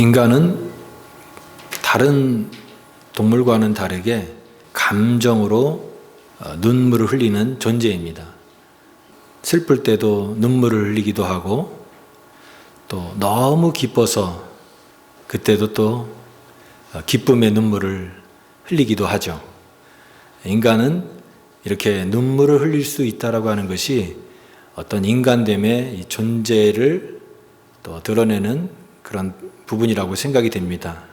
인간은 다른 동물과는 다르게 감정으로 어, 눈물을 흘리는 존재입니다. 슬플 때도 눈물을 흘리기도 하고 또 너무 기뻐서 그때도 또 어, 기쁨의 눈물을 흘리기도 하죠. 인간은 이렇게 눈물을 흘릴 수 있다라고 하는 것이 어떤 인간됨의 이 존재를 또 드러내는 그런 부분이라고 생각이 됩니다.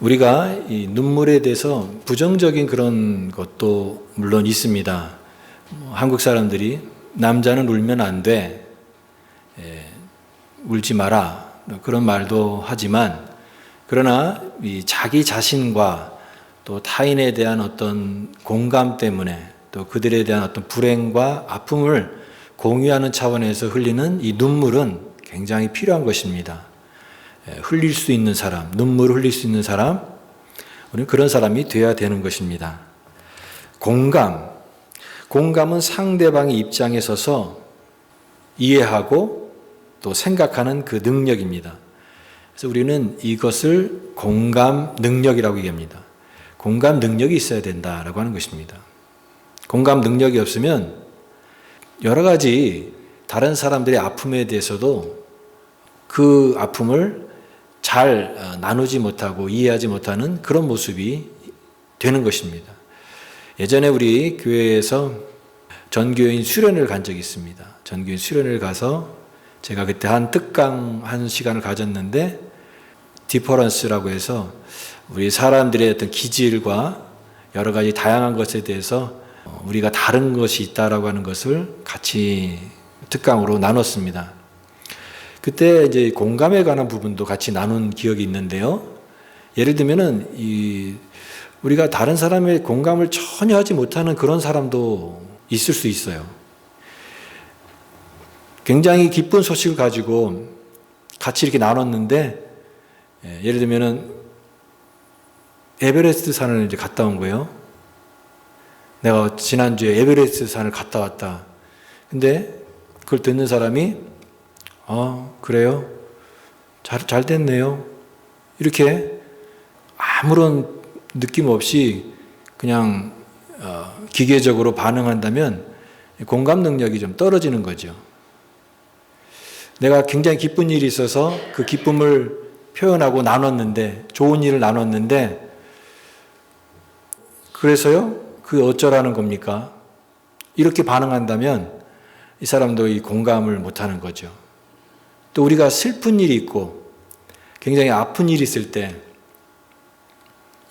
우리가 이 눈물에 대해서 부정적인 그런 것도 물론 있습니다. 뭐 한국 사람들이 남자는 울면 안 돼, 예, 울지 마라 그런 말도 하지만 그러나 이 자기 자신과 또 타인에 대한 어떤 공감 때문에 또 그들에 대한 어떤 불행과 아픔을 공유하는 차원에서 흘리는 이 눈물은 굉장히 필요한 것입니다. 예, 흘릴 수 있는 사람, 눈물을 흘릴 수 있는 사람, 우리는 그런 사람이 되어야 되는 것입니다. 공감. 공감은 상대방의 입장에 서서 이해하고 또 생각하는 그 능력입니다. 그래서 우리는 이것을 공감 능력이라고 얘기합니다. 공감 능력이 있어야 된다라고 하는 것입니다. 공감 능력이 없으면 여러 가지 다른 사람들의 아픔에 대해서도 그 아픔을 잘 어, 나누지 못하고 이해하지 못하는 그런 모습이 되는 것입니다. 예전에 우리 교회에서 전교인 수련을 간 적이 있습니다. 전교인 수련을 가서 제가 그때 한 특강 한 시간을 가졌는데 디퍼런스라고 해서 우리 사람들의 어떤 기질과 여러 가지 다양한 것에 대해서 어, 우리가 다른 것이 있다라고 하는 것을 같이 특강으로 나눴습니다. 그때 이제 공감에 관한 부분도 같이 나눈 기억이 있는데요. 예를 들면은 이 우리가 다른 사람의 공감을 전혀 하지 못하는 그런 사람도 있을 수 있어요. 굉장히 기쁜 소식을 가지고 같이 이렇게 나눴는데 예, 예를 들면은 에베레스트 산을 이제 갔다 온 거예요. 내가 지난주에 에베레스트 산을 갔다 왔다. 근데 그걸 듣는 사람이 아, 그래요? 잘, 잘 됐네요. 이렇게 아무런 느낌 없이 그냥 어, 기계적으로 반응한다면 공감 능력이 좀 떨어지는 거죠. 내가 굉장히 기쁜 일이 있어서 그 기쁨을 표현하고 나눴는데, 좋은 일을 나눴는데, 그래서요? 그 어쩌라는 겁니까? 이렇게 반응한다면 이 사람도 이 공감을 못 하는 거죠. 또 우리가 슬픈 일이 있고 굉장히 아픈 일이 있을 때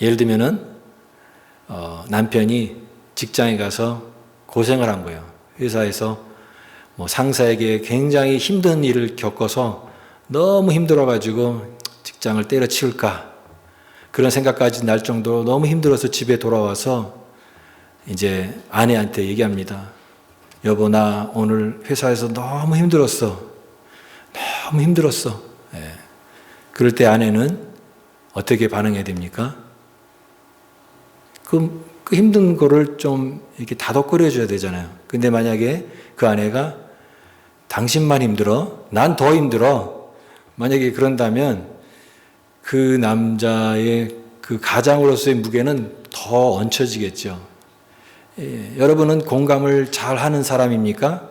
예를 들면은 어, 남편이 직장에 가서 고생을 한 거예요. 회사에서 뭐 상사에게 굉장히 힘든 일을 겪어서 너무 힘들어가지고 직장을 때려치울까 그런 생각까지 날 정도로 너무 힘들어서 집에 돌아와서 이제 아내한테 얘기합니다. 여보, 나 오늘 회사에서 너무 힘들었어. 너무 힘들었어. 예. 그럴 때 아내는 어떻게 반응해야 됩니까? 그, 그 힘든 거를 좀 이렇게 다독거려 줘야 되잖아요. 근데 만약에 그 아내가 당신만 힘들어? 난 더 힘들어. 만약에 그런다면 그 남자의 그 가장으로서의 무게는 더 얹혀지겠죠. 예, 여러분은 공감을 잘 하는 사람입니까?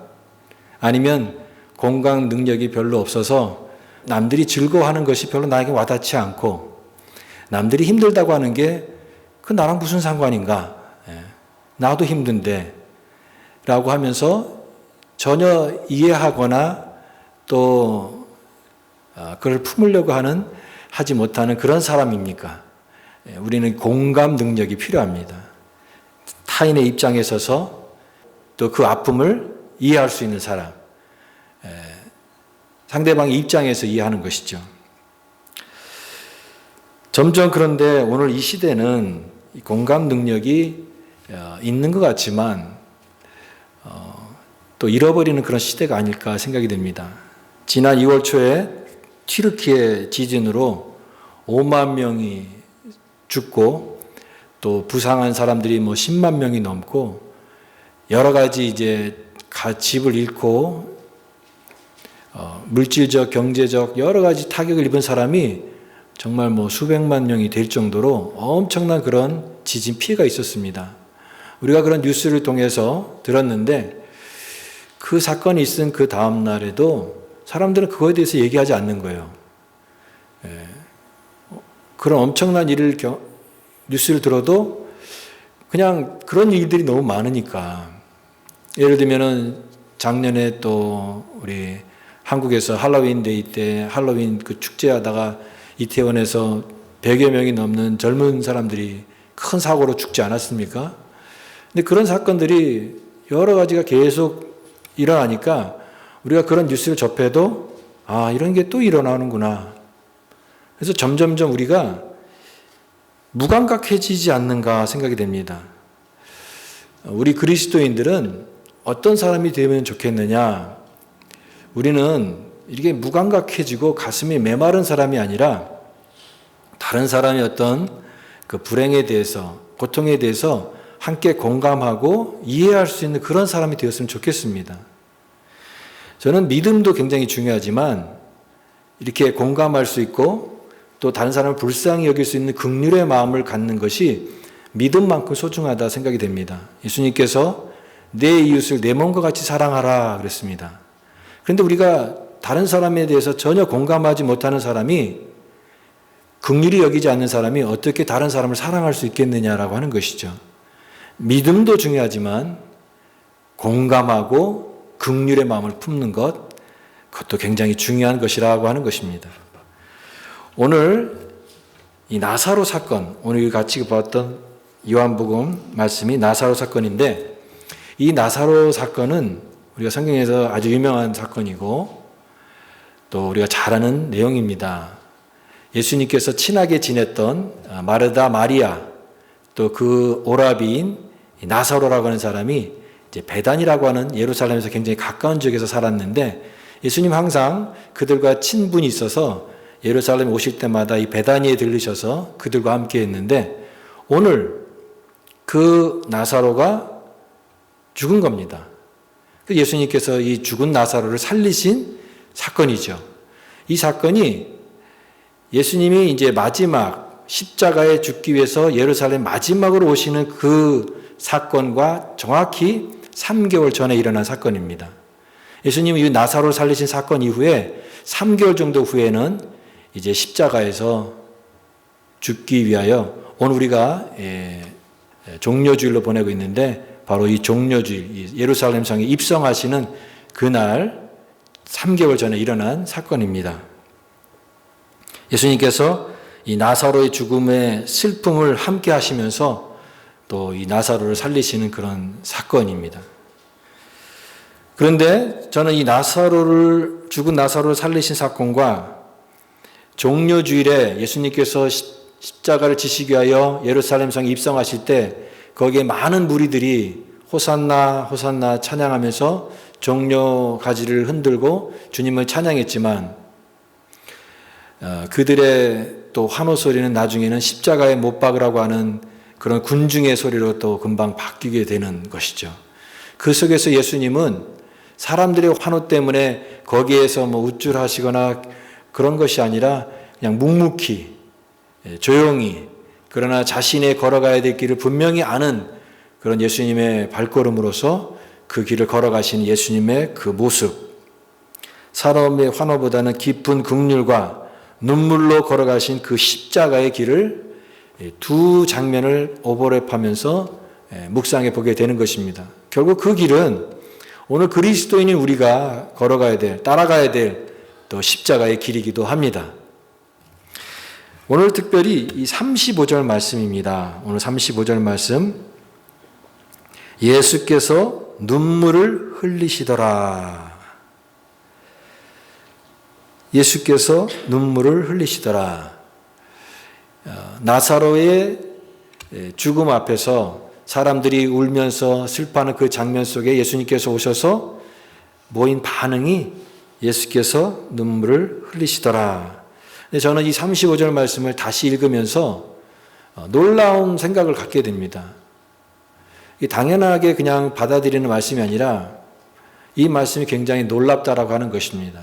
아니면 공감 능력이 별로 없어서 남들이 즐거워하는 것이 별로 나에게 와닿지 않고 남들이 힘들다고 하는 게 그 나랑 무슨 상관인가? 예. 나도 힘든데 라고 하면서 전혀 이해하거나 또 어, 그걸 품으려고 하는 하지 못하는 그런 사람입니까? 예, 우리는 공감 능력이 필요합니다. 타인의 입장에 서서 또 그 아픔을 이해할 수 있는 사람. 상대방의 입장에서 이해하는 것이죠. 점점 그런데 오늘 이 시대는 공감 능력이 어, 있는 것 같지만 어, 또 잃어버리는 그런 시대가 아닐까 생각이 됩니다. 지난 2월 초에 튀르키예 지진으로 5만 명이 죽고 또 부상한 사람들이 뭐 10만 명이 넘고 여러 가지 이제 집을 잃고 어, 물질적, 경제적 여러 가지 타격을 입은 사람이 정말 뭐 수백만 명이 될 정도로 엄청난 그런 지진 피해가 있었습니다. 우리가 그런 뉴스를 통해서 들었는데 그 사건이 있은 그 다음 날에도 사람들은 그거에 대해서 얘기하지 않는 거예요. 예. 그런 엄청난 일을 겨, 뉴스를 들어도 그냥 그런 일들이 너무 많으니까 예를 들면은 작년에 또 우리 한국에서 할로윈 데이 때 할로윈 그 축제하다가 이태원에서 100여 명이 넘는 젊은 사람들이 큰 사고로 죽지 않았습니까? 근데 그런 사건들이 여러 가지가 계속 일어나니까 우리가 그런 뉴스를 접해도 아, 이런 게 또 일어나는구나. 그래서 점점점 우리가 무감각해지지 않는가 생각이 됩니다. 우리 그리스도인들은 어떤 사람이 되면 좋겠느냐? 우리는 이렇게 무감각해지고 가슴이 메마른 사람이 아니라 다른 사람이 어떤 그 불행에 대해서, 고통에 대해서 함께 공감하고 이해할 수 있는 그런 사람이 되었으면 좋겠습니다. 저는 믿음도 굉장히 중요하지만 이렇게 공감할 수 있고 또 다른 사람을 불쌍히 여길 수 있는 극률의 마음을 갖는 것이 믿음만큼 소중하다 생각이 됩니다. 예수님께서 내 이웃을 내 몸과 같이 사랑하라 그랬습니다. 그런데 우리가 다른 사람에 대해서 전혀 공감하지 못하는 사람이 극률이 여기지 않는 사람이 어떻게 다른 사람을 사랑할 수 있겠느냐라고 하는 것이죠. 믿음도 중요하지만 공감하고 극률의 마음을 품는 것, 그것도 굉장히 중요한 것이라고 하는 것입니다. 오늘 이 나사로 사건, 오늘 같이 봤던 요한복음 말씀이 나사로 사건인데 이 나사로 사건은 우리가 성경에서 아주 유명한 사건이고 또 우리가 잘 아는 내용입니다. 예수님께서 친하게 지냈던 마르다 마리아 또 그 오라비인 나사로라고 하는 사람이 이제 베단이라고 하는 예루살렘에서 굉장히 가까운 지역에서 살았는데 예수님 항상 그들과 친분이 있어서 예루살렘 오실 때마다 이 베다니에 들르셔서 그들과 함께 했는데 오늘 그 나사로가 죽은 겁니다. 그 예수님께서 이 죽은 나사로를 살리신 사건이죠. 이 사건이 예수님이 이제 마지막 십자가에 죽기 위해서 예루살렘 마지막으로 오시는 그 사건과 정확히 3개월 전에 일어난 사건입니다. 예수님이 이 나사로 살리신 사건 이후에 3개월 정도 후에는 이제 십자가에서 죽기 위하여 오늘 우리가 예, 종료주일로 보내고 있는데 바로 이 종료주일, 예루살렘 성에 입성하시는 그날 3개월 전에 일어난 사건입니다. 예수님께서 이 나사로의 죽음의 슬픔을 함께 하시면서 또 이 나사로를 살리시는 그런 사건입니다. 그런데 저는 이 나사로를 죽은 나사로를 살리신 사건과 종료주일에 예수님께서 십자가를 지시기 위하여 예루살렘 성에 입성하실 때 거기에 많은 무리들이 호산나 호산나 찬양하면서 종료 가지를 흔들고 주님을 찬양했지만 어, 그들의 또 환호 소리는 나중에는 십자가에 못 박으라고 하는 그런 군중의 소리로 또 금방 바뀌게 되는 것이죠. 그 속에서 예수님은 사람들의 환호 때문에 거기에서 뭐 우쭐하시거나 그런 것이 아니라 그냥 묵묵히 예, 조용히 그러나 자신의 걸어가야 될 길을 분명히 아는 그런 예수님의 발걸음으로서 그 길을 걸어가신 예수님의 그 모습 사람의 환호보다는 깊은 극률과 눈물로 걸어가신 그 십자가의 길을 두 장면을 오버랩하면서 묵상해 보게 되는 것입니다. 결국 그 길은 오늘 그리스도인인 우리가 걸어가야 될, 따라가야 될 또 십자가의 길이기도 합니다. 오늘 특별히 이 35절 말씀입니다. 오늘 35절 말씀. 예수께서 눈물을 흘리시더라. 예수께서 눈물을 흘리시더라. 어, 나사로의 죽음 앞에서 사람들이 울면서 슬퍼하는 그 장면 속에 예수님께서 오셔서 모인 반응이 예수께서 눈물을 흘리시더라. 저는 이 35절 말씀을 다시 읽으면서 어, 놀라운 생각을 갖게 됩니다. 당연하게 그냥 받아들이는 말씀이 아니라 이 말씀이 굉장히 놀랍다라고 하는 것입니다.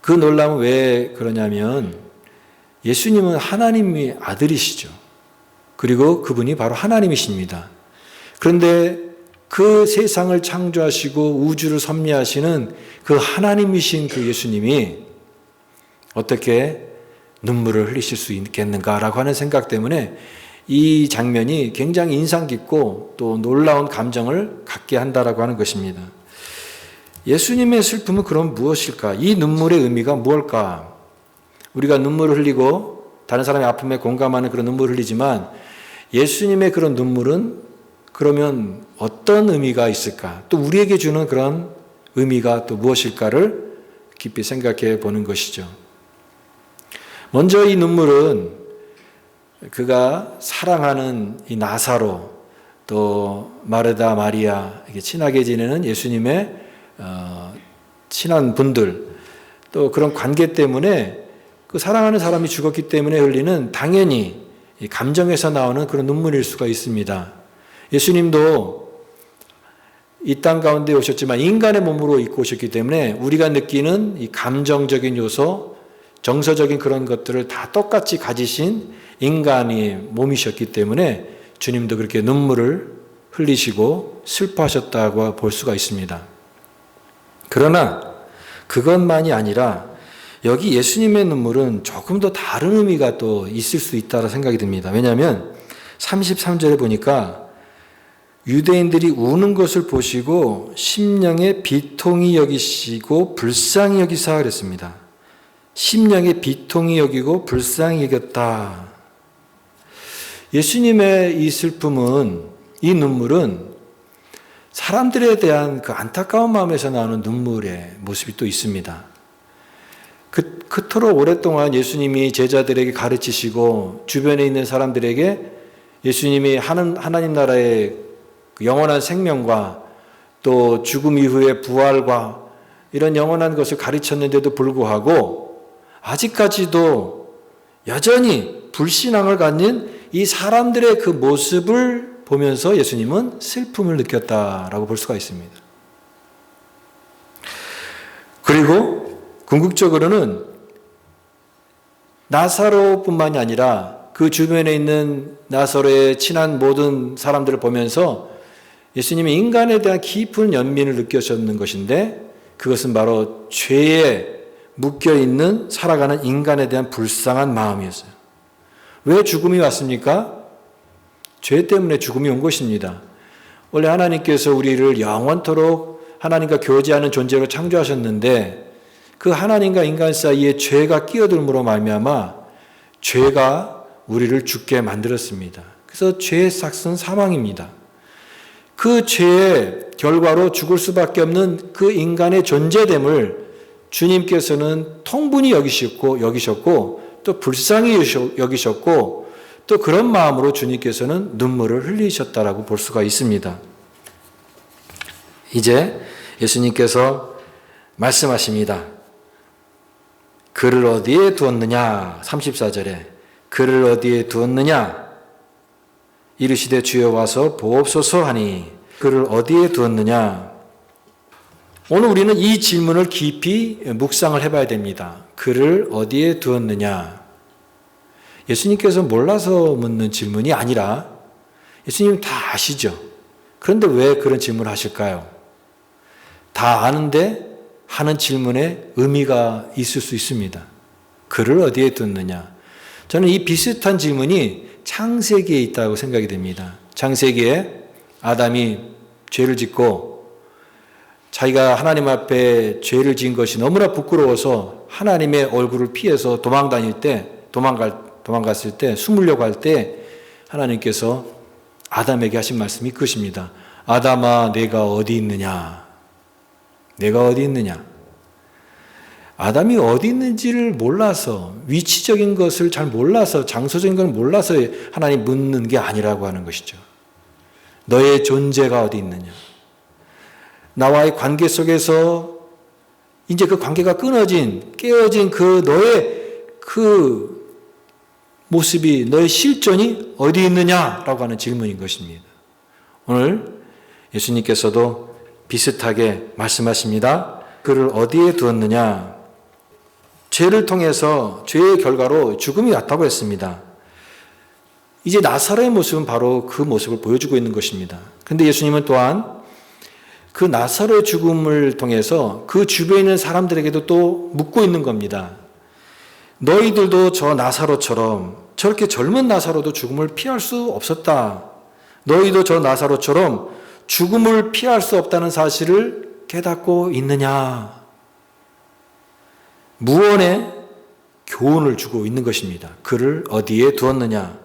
그 놀람은 왜 그러냐면 예수님은 하나님의 아들이시죠. 그리고 그분이 바로 하나님이십니다. 그런데 그 세상을 창조하시고 우주를 섭리하시는 그 하나님이신 그 예수님이 어떻게 눈물을 흘리실 수 있겠는가라고 하는 생각 때문에 이 장면이 굉장히 인상 깊고 또 놀라운 감정을 갖게 한다라고 하는 것입니다. 예수님의 슬픔은 그럼 무엇일까? 이 눈물의 의미가 무엇일까? 우리가 눈물을 흘리고 다른 사람의 아픔에 공감하는 그런 눈물을 흘리지만 예수님의 그런 눈물은 그러면 어떤 의미가 있을까? 또 우리에게 주는 그런 의미가 또 무엇일까를 깊이 생각해 보는 것이죠. 먼저 이 눈물은 그가 사랑하는 이 나사로 또 마르다 마리아 이게 친하게 지내는 예수님의 어, 친한 분들 또 그런 관계 때문에 그 사랑하는 사람이 죽었기 때문에 흘리는 당연히 이 감정에서 나오는 그런 눈물일 수가 있습니다. 예수님도 이 땅 가운데 오셨지만 인간의 몸으로 입고 오셨기 때문에 우리가 느끼는 이 감정적인 요소, 정서적인 그런 것들을 다 똑같이 가지신 인간이 몸이셨기 때문에 주님도 그렇게 눈물을 흘리시고 슬퍼하셨다고 볼 수가 있습니다. 그러나 그것만이 아니라 여기 예수님의 눈물은 조금 더 다른 의미가 또 있을 수 있다고 생각이 듭니다. 왜냐하면 33절에 보니까 유대인들이 우는 것을 보시고 심령에 비통이 여기시고 불쌍히 여기사 그랬습니다. 심령에 비통이 여기고 불쌍히 여겼다. 예수님의 이 슬픔은 이 눈물은 사람들에 대한 그 안타까운 마음에서 나오는 눈물의 모습이 또 있습니다. 그, 그토록 오랫동안 예수님이 제자들에게 가르치시고 주변에 있는 사람들에게 예수님이 하는, 하나님 나라의 그 영원한 생명과 또 죽음 이후의 부활과 이런 영원한 것을 가르쳤는데도 불구하고 아직까지도 여전히 불신앙을 갖는 이 사람들의 그 모습을 보면서 예수님은 슬픔을 느꼈다라고 볼 수가 있습니다. 그리고 궁극적으로는 나사로뿐만이 아니라 그 주변에 있는 나사로의 친한 모든 사람들을 보면서 예수님이 인간에 대한 깊은 연민을 느끼셨는 것인데 그것은 바로 죄에 묶여 있는 살아가는 인간에 대한 불쌍한 마음이었어요. 왜 죽음이 왔습니까? 죄 때문에 죽음이 온 것입니다. 원래 하나님께서 우리를 영원토록 하나님과 교제하는 존재로 창조하셨는데 그 하나님과 인간 사이에 죄가 끼어들므로 말미암아 죄가 우리를 죽게 만들었습니다. 그래서 죄의 삭은 사망입니다. 그 죄의 결과로 죽을 수밖에 없는 그 인간의 존재됨을 주님께서는 통분히 여기셨고 여기셨고 또 불쌍히 여기셨고 또 그런 마음으로 주님께서는 눈물을 흘리셨다라고 볼 수가 있습니다. 이제 예수님께서 말씀하십니다. 그를 어디에 두었느냐? 34절에 그를 어디에 두었느냐? 이르시되 주여 와서 보옵소서 하니 그를 어디에 두었느냐? 오늘 우리는 이 질문을 깊이 묵상을 해봐야 됩니다. 그를 어디에 두었느냐? 예수님께서 몰라서 묻는 질문이 아니라 예수님 다 아시죠? 그런데 왜 그런 질문을 하실까요? 다 아는데 하는 질문에 의미가 있을 수 있습니다. 그를 어디에 두느냐? 저는 이 비슷한 질문이 창세기에 있다고 생각이 됩니다. 창세기에 아담이 죄를 짓고 자기가 하나님 앞에 죄를 지은 것이 너무나 부끄러워서 하나님의 얼굴을 피해서 도망 다닐 때, 도망갈, 도망갔을 때, 숨으려고 할 때 하나님께서 아담에게 하신 말씀이 그것입니다. 아담아, 내가 어디 있느냐? 내가 어디 있느냐? 아담이 어디 있는지를 몰라서 위치적인 것을 잘 몰라서 장소적인 걸 몰라서 하나님 묻는 게 아니라고 하는 것이죠. 너의 존재가 어디 있느냐? 나와의 관계 속에서 이제 그 관계가 끊어진 깨어진 그 너의 그 모습이 너의 실존이 어디 있느냐라고 하는 질문인 것입니다. 오늘 예수님께서도 비슷하게 말씀하십니다. 그를 어디에 두었느냐? 죄를 통해서 죄의 결과로 죽음이 왔다고 했습니다. 이제 나사로의 모습은 바로 그 모습을 보여주고 있는 것입니다. 그런데 예수님은 또한 그 나사로의 죽음을 통해서 그 주변에 있는 사람들에게도 또 묻고 있는 겁니다. 너희들도 저 나사로처럼 저렇게 젊은 나사로도 죽음을 피할 수 없었다. 너희도 저 나사로처럼 죽음을 피할 수 없다는 사실을 깨닫고 있느냐? 무언의 교훈을 주고 있는 것입니다. 그를 어디에 두었느냐?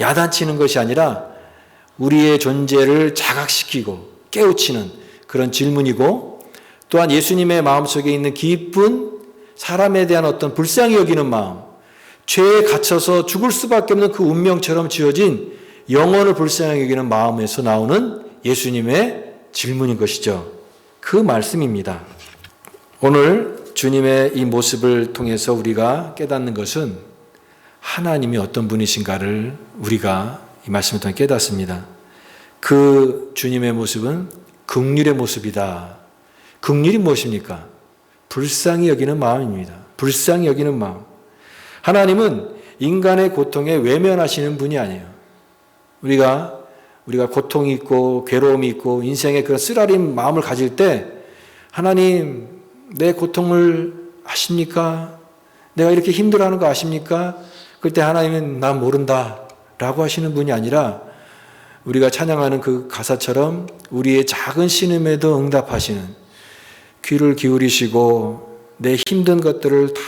야단치는 것이 아니라 우리의 존재를 자각시키고 깨우치는 그런 질문이고 또한 예수님의 마음속에 있는 깊은 사람에 대한 어떤 불쌍히 여기는 마음, 죄에 갇혀서 죽을 수밖에 없는 그 운명처럼 지어진 영혼을 불쌍히 여기는 마음에서 나오는 예수님의 질문인 것이죠. 그 말씀입니다. 오늘 주님의 이 모습을 통해서 우리가 깨닫는 것은 하나님이 어떤 분이신가를 우리가 이 말씀을 통해 깨닫습니다. 그 주님의 모습은 극률의 모습이다. 극률이 무엇입니까? 불쌍히 여기는 마음입니다. 불쌍히 여기는 마음. 하나님은 인간의 고통에 외면하시는 분이 아니에요. 우리가 우리가 고통이 있고 괴로움이 있고 인생의 그런 쓰라린 마음을 가질 때 하나님 내 고통을 아십니까? 내가 이렇게 힘들어하는 거 아십니까? 그때 하나님은 난 모른다 라고 하시는 분이 아니라 우리가 찬양하는 그 가사처럼 우리의 작은 신음에도 응답하시는 귀를 기울이시고 내 힘든 것들을 다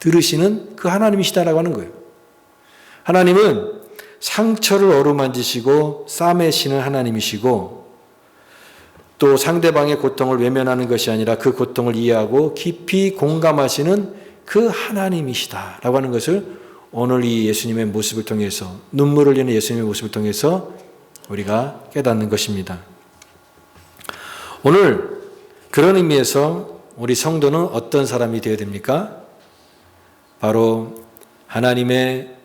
들으시는 그 하나님이시다라고 하는 거예요. 하나님은 상처를 어루만지시고 싸매시는 하나님이시고 또 상대방의 고통을 외면하는 것이 아니라 그 고통을 이해하고 깊이 공감하시는 그 하나님이시다라고 하는 것을 오늘 이 예수님의 모습을 통해서 눈물을 흘리는 예수님의 모습을 통해서 우리가 깨닫는 것입니다. 오늘 그런 의미에서 우리 성도는 어떤 사람이 되어야 됩니까? 바로 하나님의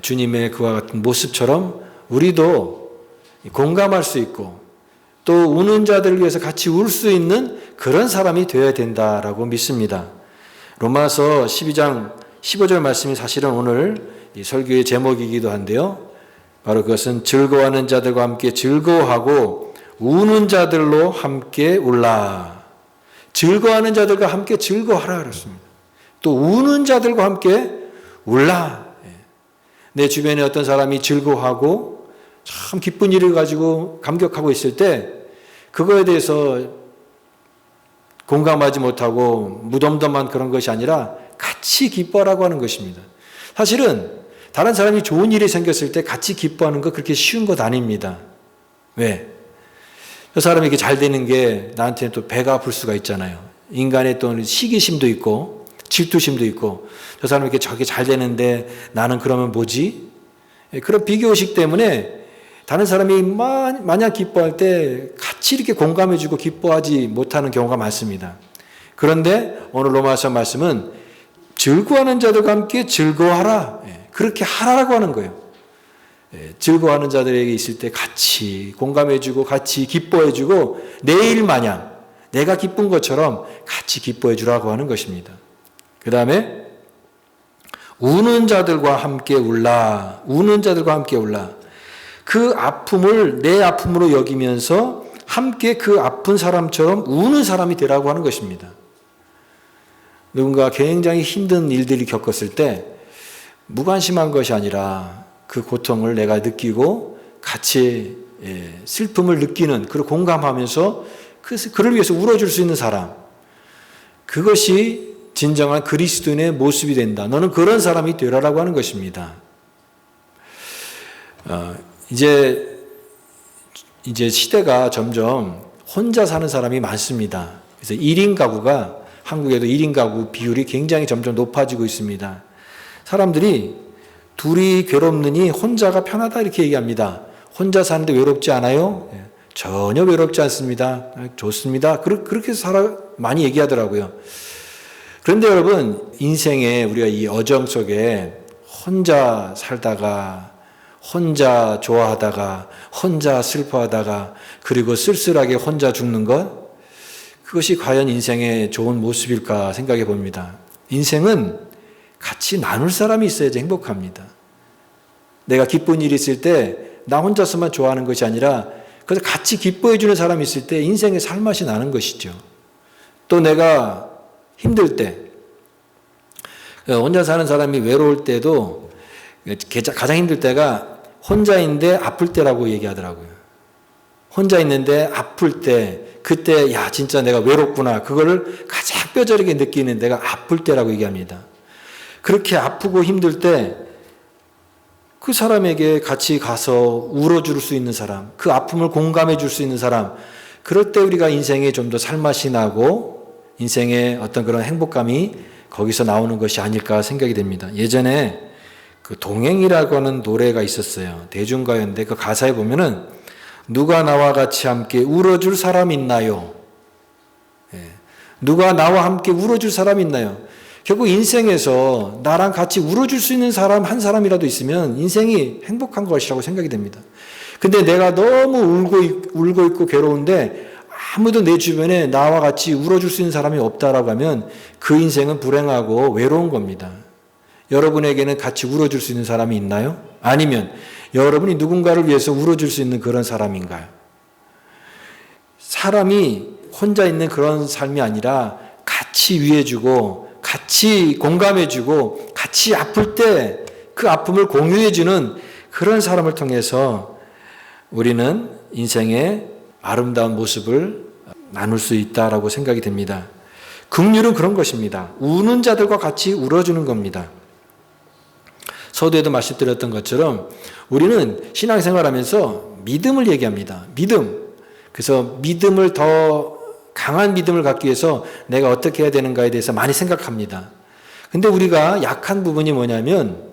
주님의 그와 같은 모습처럼 우리도 공감할 수 있고 또 우는 자들을 위해서 같이 울 수 있는 그런 사람이 되어야 된다라고 믿습니다. 로마서 12장 15절 말씀이 사실은 오늘 이 설교의 제목이기도 한데요. 바로 그것은 즐거워하는 자들과 함께 즐거워하고 우는 자들로 함께 울라. 즐거워하는 자들과 함께 즐거워하라 그랬습니다. 또 우는 자들과 함께 울라. 예. 내 주변에 어떤 사람이 즐거워하고 참 기쁜 일을 가지고 감격하고 있을 때 그거에 대해서 공감하지 못하고 무덤덤한 그런 것이 아니라 같이 기뻐하라고 하는 것입니다. 사실은 다른 사람이 좋은 일이 생겼을 때 같이 기뻐하는 거 그렇게 쉬운 것 아닙니다. 왜? 저 사람이 이렇게 잘 되는 게 나한테는 또 배가 아플 수가 있잖아요. 인간의 또 시기심도 있고 질투심도 있고 저 사람이 이렇게 저게 잘 되는데 나는 그러면 뭐지? 예, 그런 비교의식 때문에 다른 사람이 마냥 기뻐할 때 같이 이렇게 공감해주고 기뻐하지 못하는 경우가 많습니다. 그런데 오늘 로마서 말씀은 즐거워하는 자들과 함께 즐거워하라. 예, 그렇게 하라라고 하는 거예요. 예, 즐거워하는 자들에게 있을 때 같이 공감해주고 같이 기뻐해주고 내일 마냥 내가 기쁜 것처럼 같이 기뻐해주라고 하는 것입니다. 그 다음에 우는 자들과 함께 울라. 우는 자들과 함께 울라. 그 아픔을 내 아픔으로 여기면서 함께 그 아픈 사람처럼 우는 사람이 되라고 하는 것입니다. 누군가 굉장히 힘든 일들이 겪었을 때 무관심한 것이 아니라 그 고통을 내가 느끼고 같이 예, 슬픔을 느끼는 그를 공감하면서 그, 그를 위해서 울어줄 수 있는 사람 그것이 진정한 그리스도인의 모습이 된다. 너는 그런 사람이 되라라고 하는 것입니다. 어, 이제 이제 시대가 점점 혼자 사는 사람이 많습니다. 그래서 1인 가구가 한국에도 1인 가구 비율이 굉장히 점점 높아지고 있습니다. 사람들이 둘이 괴롭느니 혼자가 편하다 이렇게 얘기합니다. 혼자 사는데 외롭지 않아요? 예, 전혀 외롭지 않습니다. 아, 좋습니다. 그렇게 살아 많이 얘기하더라고요. 그런데 여러분 인생에 우리가 이 어정 속에 혼자 살다가 혼자 좋아하다가 혼자 슬퍼하다가 그리고 쓸쓸하게 혼자 죽는 것 그것이 과연 인생의 좋은 모습일까 생각해 봅니다. 인생은 같이 나눌 사람이 있어야지 행복합니다. 내가 기쁜 일이 있을 때 나 혼자서만 좋아하는 것이 아니라 그래서 같이 기뻐해 주는 사람이 있을 때 인생의 살맛이 나는 것이죠. 또 내가 힘들 때 혼자 사는 사람이 외로울 때도 가장 힘들 때가 혼자인데 아플 때라고 얘기하더라고요. 혼자 있는데 아플 때 그때 야 진짜 내가 외롭구나 그거를 가장 뼈저리게 느끼는 내가 아플 때라고 얘기합니다. 그렇게 아프고 힘들 때 그 사람에게 같이 가서 울어줄 수 있는 사람, 그 아픔을 공감해 줄 수 있는 사람, 그럴 때 우리가 인생에 좀 더 살맛이 나고 인생의 어떤 그런 행복감이 거기서 나오는 것이 아닐까 생각이 됩니다. 예전에 그 동행이라고 하는 노래가 있었어요. 대중가요인데 그 가사에 보면은 누가 나와 같이 함께 울어줄 사람 있나요? 예. 누가 나와 함께 울어줄 사람 있나요? 결국 인생에서 나랑 같이 울어줄 수 있는 사람 한 사람이라도 있으면 인생이 행복한 것이라고 생각이 됩니다. 근데 내가 너무 울고, 울고 있고 괴로운데 아무도 내 주변에 나와 같이 울어줄 수 있는 사람이 없다라고 하면 그 인생은 불행하고 외로운 겁니다. 여러분에게는 같이 울어줄 수 있는 사람이 있나요? 아니면 여러분이 누군가를 위해서 울어줄 수 있는 그런 사람인가요? 사람이 혼자 있는 그런 삶이 아니라 같이 위해주고 같이 공감해주고 같이 아플 때 그 아픔을 공유해주는 그런 사람을 통해서 우리는 인생의 아름다운 모습을 나눌 수 있다라고 생각이 됩니다. 극률은 그런 것입니다. 우는 자들과 같이 울어주는 겁니다. 서두에도 말씀드렸던 것처럼 우리는 신앙생활 하면서 믿음을 얘기합니다. 믿음. 그래서 믿음을 더 강한 믿음을 갖기 위해서 내가 어떻게 해야 되는가에 대해서 많이 생각합니다. 근데 우리가 약한 부분이 뭐냐면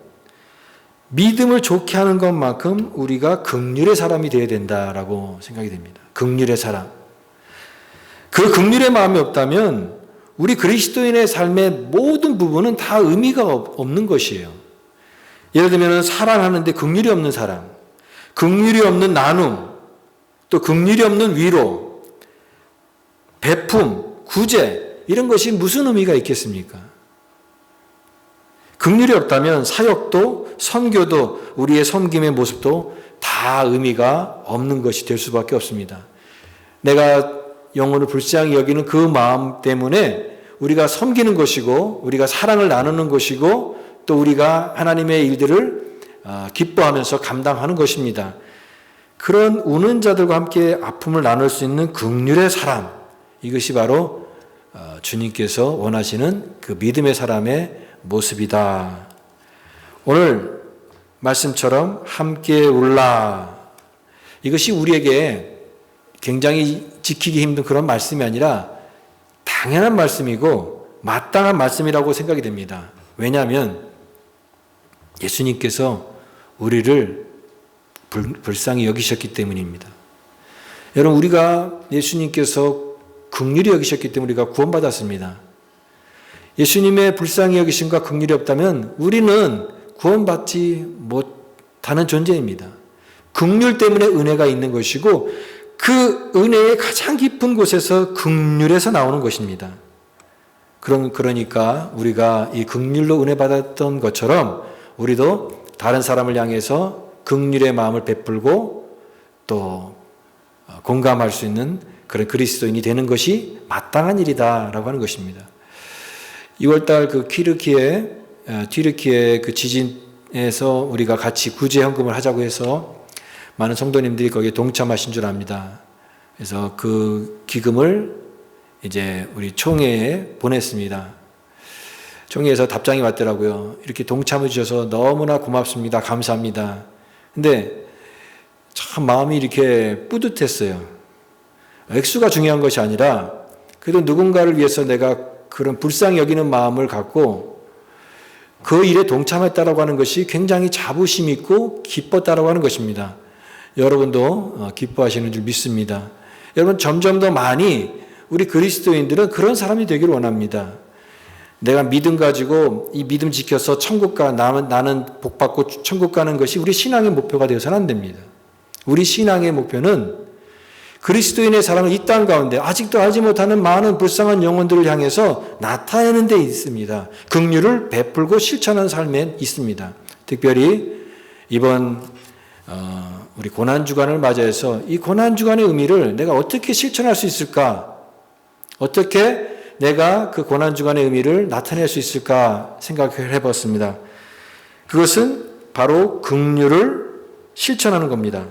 믿음을 좋게 하는 것만큼 우리가 극률의 사람이 되어야 된다라고 생각이 됩니다. 극률의 사람. 그 극률의 마음이 없다면 우리 그리스도인의 삶의 모든 부분은 다 의미가 없는 것이에요. 예를 들면 사랑하는데 극률이 없는 사람, 극률이 없는 나눔, 또 극률이 없는 위로, 배품, 구제 이런 것이 무슨 의미가 있겠습니까? 극률이 없다면 사역도 선교도 우리의 섬김의 모습도 다 의미가 없는 것이 될 수밖에 없습니다. 내가 영혼을 불쌍히 여기는 그 마음 때문에 우리가 섬기는 것이고 우리가 사랑을 나누는 것이고 또 우리가 하나님의 일들을 어, 기뻐하면서 감당하는 것입니다. 그런 우는 자들과 함께 아픔을 나눌 수 있는 극률의 사람 이것이 바로 어, 주님께서 원하시는 그 믿음의 사람의 모습이다. 오늘 말씀처럼 함께 울라. 이것이 우리에게 굉장히 지키기 힘든 그런 말씀이 아니라 당연한 말씀이고 마땅한 말씀이라고 생각이 됩니다. 왜냐하면 예수님께서 우리를 불 쌍히 여기셨기 때문입니다. 여러분, 우리가 예수님께서 극률이 여기셨기 때문에 우리가 구원받았습니다. 예수님의 불쌍히 여기심과 극률이 없다면 우리는 구원받지 못하는 존재입니다. 극률 때문에 은혜가 있는 것이고 그 은혜의 가장 깊은 곳에서 극률에서 나오는 것입니다. 그런 그러니까 우리가 이 극률로 은혜 받았던 것처럼 우리도 다른 사람을 향해서 극률의 마음을 베풀고 또 공감할 수 있는 그런 그리스도인이 되는 것이 마땅한 일이다라고 하는 것입니다. 2월달 그 키르키에 튀르키의 그 지진에서 우리가 같이 구제 헌금을 하자고 해서 많은 성도님들이 거기에 동참하신 줄 압니다. 그래서 그 기금을 이제 우리 총회에 보냈습니다. 총회에서 답장이 왔더라고요. 이렇게 동참해 주셔서 너무나 고맙습니다. 감사합니다. 근데 참 마음이 이렇게 뿌듯했어요. 액수가 중요한 것이 아니라 그래도 누군가를 위해서 내가 그런 불쌍히 여기는 마음을 갖고 그 일에 동참했다라고 하는 것이 굉장히 자부심 있고 기뻤다라고 하는 것입니다. 여러분도 어, 기뻐하시는 줄 믿습니다. 여러분 점점 더 많이 우리 그리스도인들은 그런 사람이 되기를 원합니다. 내가 믿음 가지고 이 믿음 지켜서 천국 가 나는, 나는 복 받고 천국 가는 것이 우리 신앙의 목표가 되어서는 안 됩니다. 우리 신앙의 목표는 그리스도인의 사랑을 이 땅 가운데 아직도 알지 못하는 많은 불쌍한 영혼들을 향해서 나타내는 데 있습니다. 긍휼을 베풀고 실천하는 삶에 있습니다. 특별히 이번 어, 우리 고난 주간을 맞이해서 이 고난 주간의 의미를 내가 어떻게 실천할 수 있을까? 어떻게 내가 그 고난 주간의 의미를 나타낼 수 있을까 생각을 해봤습니다. 그것은 바로 긍휼을 실천하는 겁니다.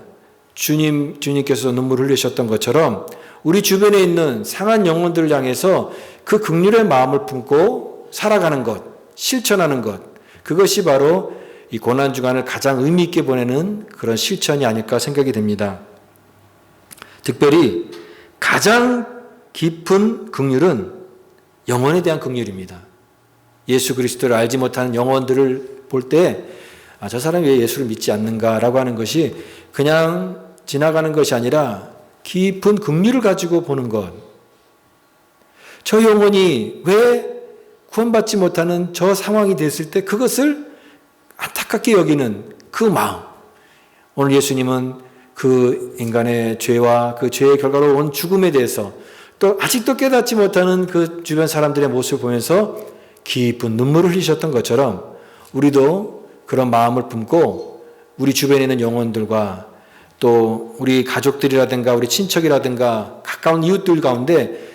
주님 주님께서 눈물 흘리셨던 것처럼 우리 주변에 있는 상한 영혼들을 향해서 그 긍휼의 마음을 품고 살아가는 것, 실천하는 것, 그것이 바로 이 고난 주간을 가장 의미 있게 보내는 그런 실천이 아닐까 생각이 됩니다. 특별히 가장 깊은 긍휼은 영혼에 대한 긍휼입니다. 예수 그리스도를 알지 못하는 영혼들을 볼 때, 아, 저 사람이 왜 예수를 믿지 않는가라고 하는 것이 그냥 지나가는 것이 아니라 깊은 긍휼을 가지고 보는 것. 저 영혼이 왜 구원받지 못하는 저 상황이 됐을 때 그것을 안타깝게 여기는 그 마음. 오늘 예수님은 그 인간의 죄와 그 죄의 결과로 온 죽음에 대해서 또 아직도 깨닫지 못하는 그 주변 사람들의 모습을 보면서 깊은 눈물을 흘리셨던 것처럼 우리도 그런 마음을 품고 우리 주변에 있는 영혼들과 또 우리 가족들이라든가 우리 친척이라든가 가까운 이웃들 가운데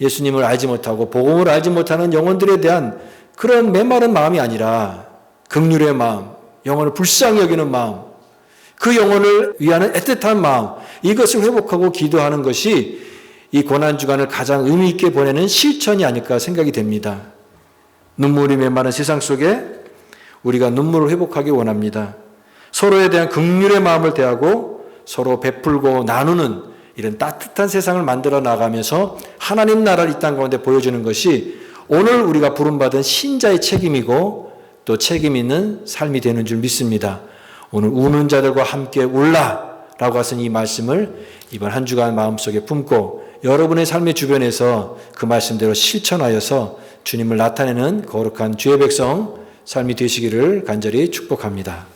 예수님을 알지 못하고 복음을 알지 못하는 영혼들에 대한 그런 메마른 마음이 아니라 긍휼의 마음, 영혼을 불쌍히 여기는 마음, 그 영혼을 위하는 애틋한 마음, 이것을 회복하고 기도하는 것이 이 고난 주간을 가장 의미 있게 보내는 실천이 아닐까 생각이 됩니다. 눈물이 메마른 세상 속에 우리가 눈물을 회복하기 원합니다. 서로에 대한 긍휼의 마음을 대하고 서로 베풀고 나누는 이런 따뜻한 세상을 만들어 나가면서 하나님 나라를 이 땅 가운데 보여주는 것이 오늘 우리가 부름받은 신자의 책임이고 또 책임 있는 삶이 되는 줄 믿습니다. 오늘 우는 자들과 함께 울라 라고 하신 이 말씀을 이번 한 주간 마음속에 품고 여러분의 삶의 주변에서 그 말씀대로 실천하여서 주님을 나타내는 거룩한 주의 백성 삶이 되시기를 간절히 축복합니다.